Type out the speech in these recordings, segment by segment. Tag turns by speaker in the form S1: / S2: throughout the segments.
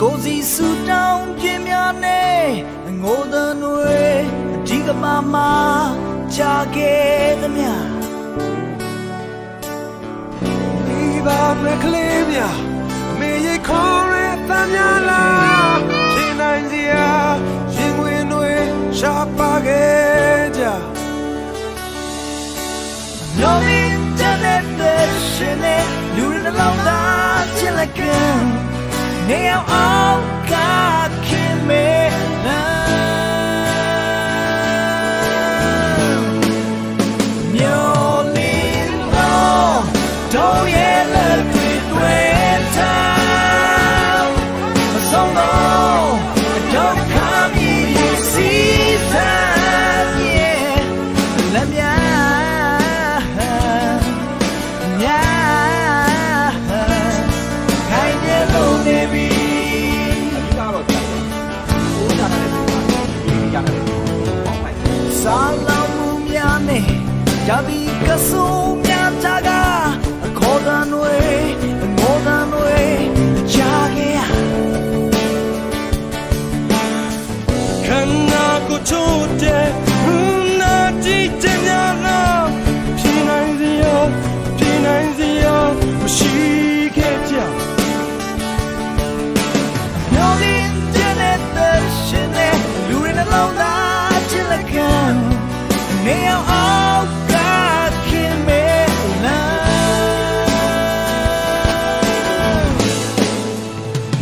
S1: ကိုစီဆူတောင်းပြင်းများနဲ့ငိုသံတွေအဓိကမာမာကြာခဲ့သမျှ
S2: ဒီပါမကလေးများအမေရေခေါ်ရဖမ်း
S1: များလားချိန်နိုင်စရာရ
S2: င်ဝင်
S1: တွေရှာပါခဲ့ကြ Loving internet ရှင်နဲ့လူတွေနှလုံးသားချစ်လိုက်ခဲ့ Now all 要你告诉我。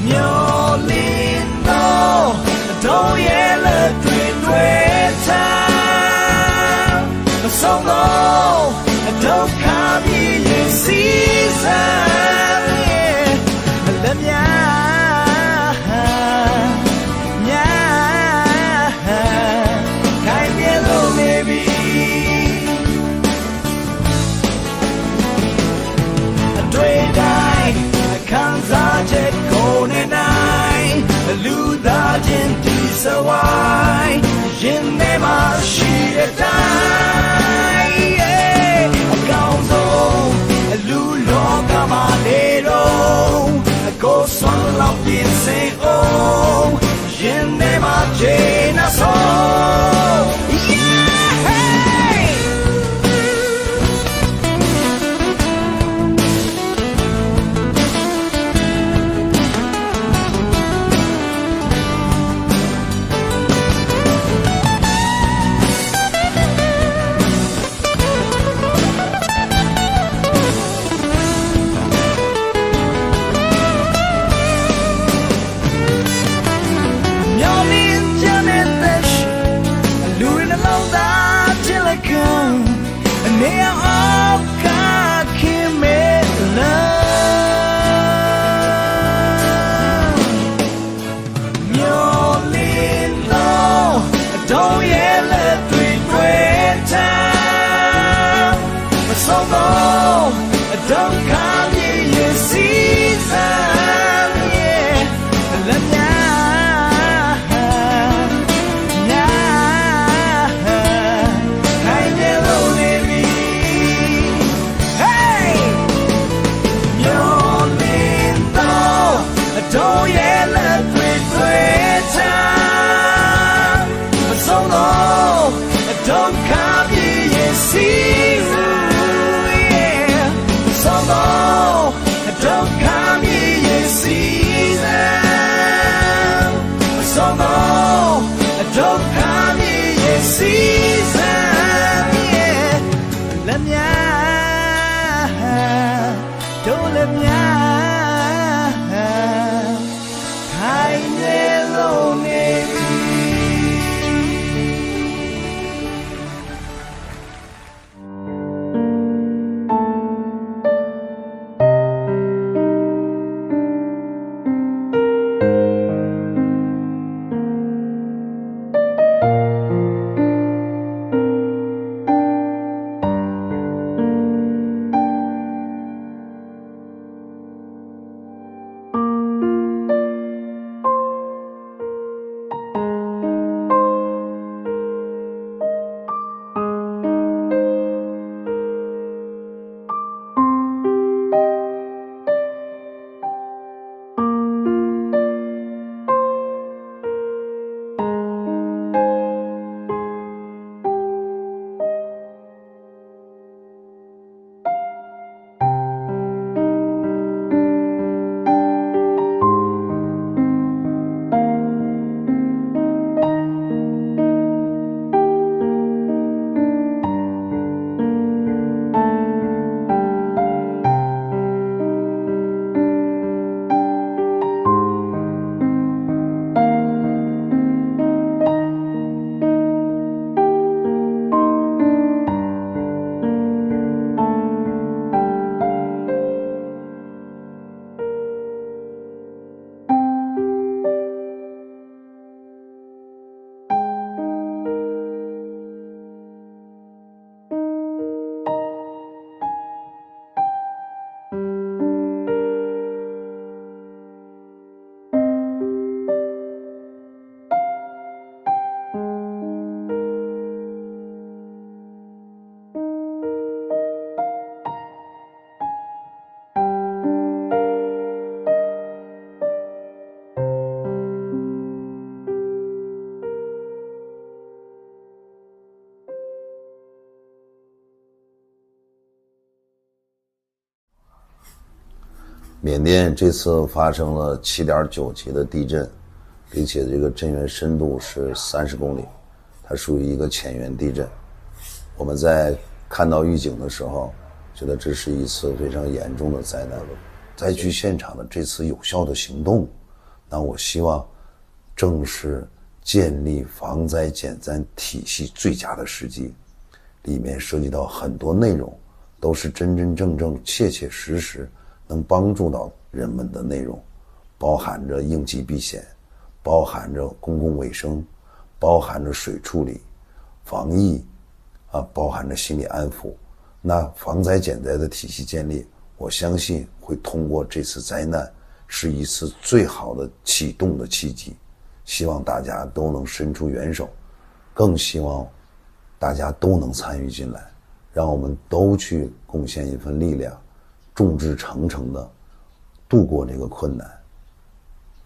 S1: မျောလင်းတော့တော့
S3: 缅甸这次发生了七点九级的地震，并且这个震源深度是三十公里，它属于一个浅源地震。我们在看到预警的时候，觉得这是一次非常严重的灾难。灾区现场的这次有效的行动，那我希望正是建立防灾减灾体系最佳的时机。里面涉及到很多内容，都是真真正正、切切实实。能帮助到人们的内容，包含着应急避险，包含着公共卫生，包含着水处理、防疫，啊，包含着心理安抚。那防灾减灾的体系建立，我相信会通过这次灾难，是一次最好的启动的契机。希望大家都能伸出援手，更希望大家都能参与进来，让我们都去贡献一份力量。众志成城的度过这个困难，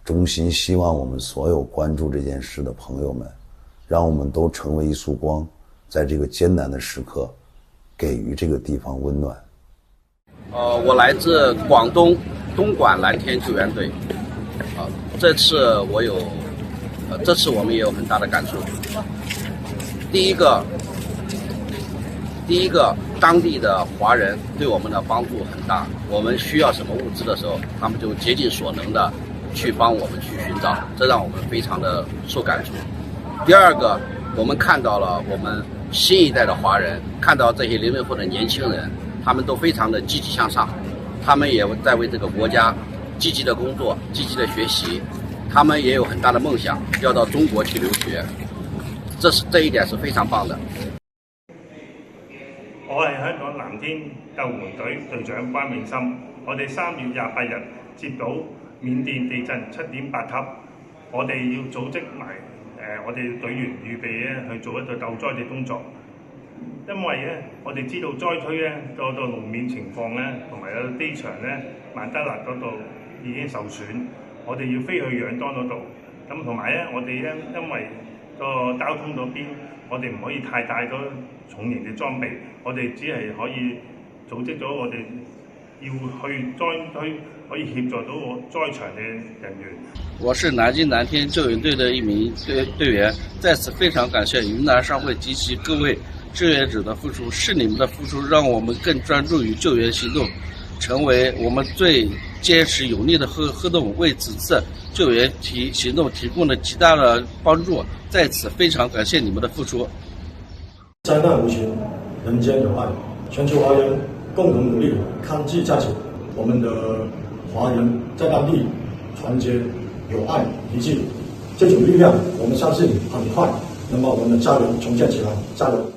S3: 衷心希望我们所有关注这件事的朋友们，让我们都成为一束光，在这个艰难的时刻，给予这个地方温暖。
S4: 呃，我来自广东东莞蓝天救援队，啊，这次我有，呃，这次我们也有很大的感触。第一个。第一个，当地的华人对我们的帮助很大。我们需要什么物资的时候，他们就竭尽所能的去帮我们去寻找，这让我们非常的受感触。第二个，我们看到了我们新一代的华人，看到这些零零后的年轻人，他们都非常的积极向上，他们也在为这个国家积极的工作、积极的学习，他们也有很大的梦想要到中国去留学，这是这一点是非常棒的。
S5: 我係香港藍天救援隊隊長關永森。我哋三月廿八日接到緬甸地震七點八級，我哋要組織埋誒、我哋隊員預備咧去做一個救災嘅工作。因為咧，我哋知道災區咧個個路面情況咧，同埋個機場咧曼德勒嗰度已經受損，我哋要飛去仰當嗰度。咁同埋咧，我哋咧因為個交通嗰邊，我哋唔可以太大個重型嘅裝備，我哋只係可以組織咗我哋要去災區可以協助到我災場嘅人員。
S4: 我是南京蓝天救援队的一名队队员，在此非常感谢云南商会及其各位志愿者的付出，是你们的付出让我们更专注于救援行动，成为我们最坚实有力的合合动，为此次救援提行动提供了极大的帮助。在此非常感谢你们的付出。
S6: 灾难无情，人间有爱，全球华人共同努力，抗击疫情。我们的华人在当地团结、友爱、一致，这种力量，我们相信很快能把我们的家园重建起来。加油！